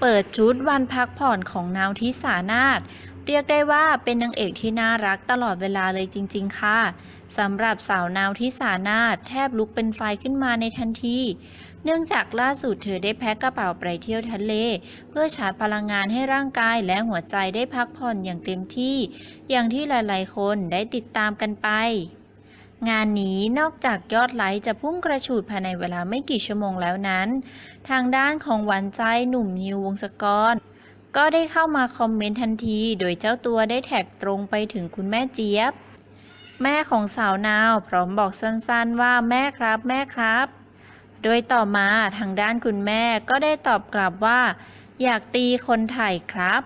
เปิดชุดวันพักผ่อนของนาวทิสานาถเรียกได้ว่าเป็นนางเอกที่น่ารักตลอดเวลาเลยจริง ๆ ค่ะสำหรับสาวนาวทิสานาถแทบลุกเป็นไฟขึ้นมาในทันที เนื่องจากล่าสุดเธอได้แพ็คกระเป๋าไปเที่ยวทะเล เพื่อชาร์จพลังงานให้ร่างกายและหัวใจได้พักผ่อนอย่างเต็มที่ อย่างที่หลายๆ คนได้ติดตามกันไป งานนี้นอกจากยอดไลค์จะพุ่งกระฉูดภายในเวลาไม่กี่ชั่วโมงแล้วนั้น ทางด้านของหวานใจหนุ่มนิววงศกร ก็ได้เข้ามาคอมเมนต์ทันที โดยเจ้าตัวได้แท็กตรงไปถึงคุณแม่เจี๊ยบ แม่ของสาวนาว พร้อมบอกสั้นๆว่าแม่ครับแม่ครับ โดยต่อมาทางด้านคุณแม่ก็ได้ตอบกลับว่า อยากตีคนไทยครับ